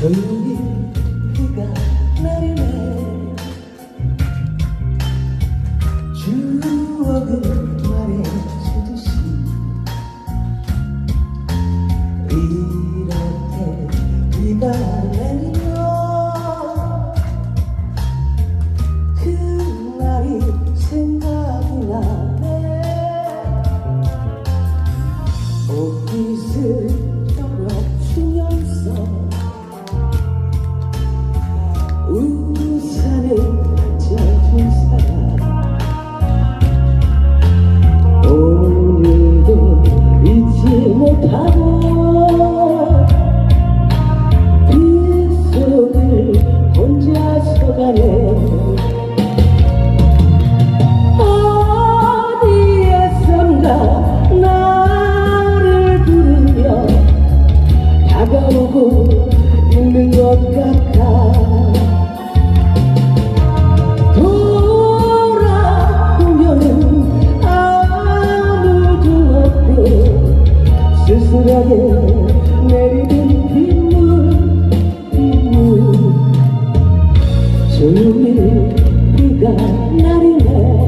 조용히 비가 내리네. 추억은 말해주듯이 이렇게 비가 내리면 그날이 생각이 나네. 옷깃을 다가오고 있는 것 같아. 돌아보면 아무도 없고 쓸쓸하게 내리는 빗물 빗물. 조용히 비가 내리네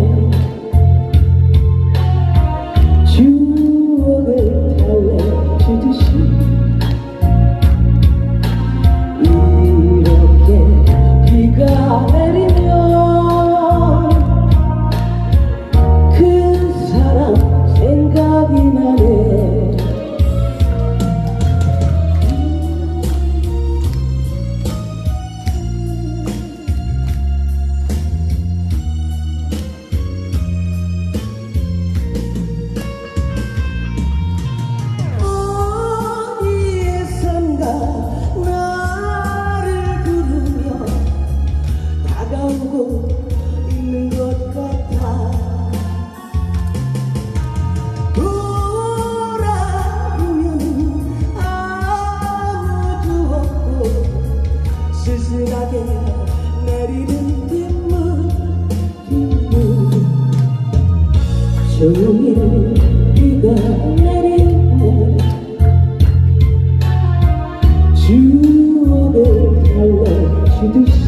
조용히 비가 내려주듯이